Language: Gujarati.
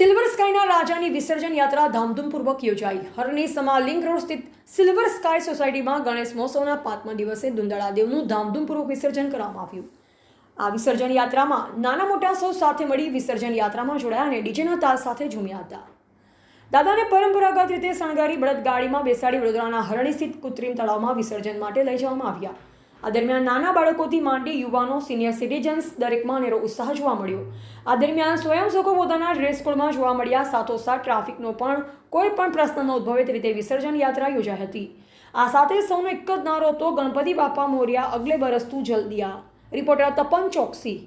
સિલ્વર સ્કાયના રાજાની વિસર્જન યાત્રા ધામધૂમપૂર્વક યોજાઈ. હરણી લિંક રોડ સ્થિત સિલ્વર સ્કાય સોસાયટીમાં ગણેશ મહોત્સવના પાંચમા દિવસે દેવનું ધામધૂમપૂર્વક વિસર્જન કરવામાં આવ્યું. આ વિસર્જન યાત્રામાં નાના મોટા સૌ સાથે મળી વિસર્જન યાત્રામાં જોડાયા અને ડીજેના તાલ સાથે ઝૂમ્યા હતા. દાદાને પરંપરાગત રીતે શણગારી, બળદગાડીમાં બેસાડી વડોદરાના હરણી સ્થિત કૃત્રિમ તળાવમાં વિસર્જન માટે લઈ જવામાં આવ્યા. આ દરમિયાન નાના બાળકોથી માંડી યુવાનો સિનિયર સિટીઝન્સ દરેકમાં અનેરો ઉત્સાહ જોવા મળ્યો. આ દરમિયાન સ્વયંસેવકો પોતાના ડ્રેસ કોડમાં જોવા મળ્યા. સાથોસાથ ટ્રાફિકનો પણ કોઈ પણ પ્રશ્ન ન ઉદ્ભવે તે રીતે વિસર્જન યાત્રા યોજાઈ હતી. આ સાથે સૌનો એક જ નારો હતો ગણપતિ બાપા મોર્યા અગલે બરસતું આ રિપોર્ટર તપન ચોકસી.